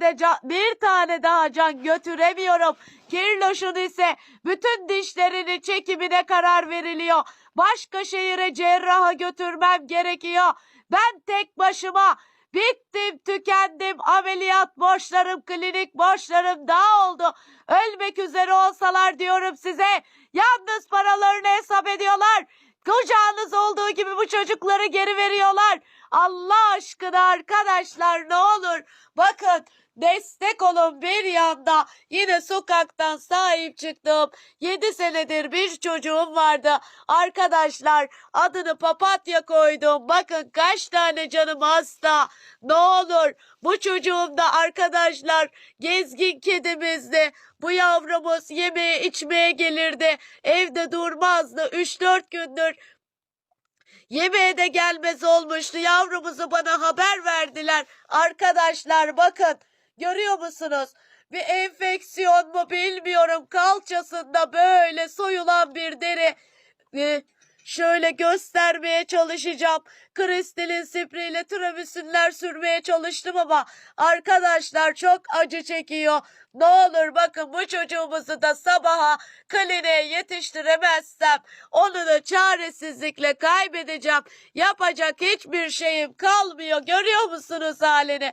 de bir tane daha can götüremiyorum. Kirloş'un ise bütün dişlerini çekimine karar veriliyor. Başka şehire cerraha götürmem gerekiyor. Ben tek başıma bittim tükendim ameliyat borçlarım klinik borçlarım daha oldu. Ölmek üzere olsalar diyorum size yalnız paralarını hesap ediyorlar. Kucağınız olduğu gibi bu çocukları geri veriyorlar. Allah aşkına arkadaşlar ne olur bakın destek olun bir yanda yine sokaktan sahip çıktım. 7 senedir bir çocuğum vardı. Arkadaşlar adını papatya koydum. Bakın kaç tane canım hasta. Ne olur bu çocuğum da arkadaşlar gezgin kedimizdi. Bu yavrumuz yemeğe içmeye gelirdi. Evde durmazdı. 3-4 gündür Yemeğe de gelmez olmuştu. Yavrumuzu bana haber verdiler. Arkadaşlar bakın görüyor musunuz? Bir enfeksiyon mu bilmiyorum. Kalçasında böyle soyulan bir deri. Ee, şöyle göstermeye çalışacağım. Kristalin spreyle travesünler sürmeye çalıştım ama arkadaşlar çok acı çekiyor. Ne olur bakın bu çocuğumuzu da sabaha kliniğe yetiştiremezsem onu da çaresizlikle kaybedeceğim. Yapacak hiçbir şeyim kalmıyor. Görüyor musunuz halini?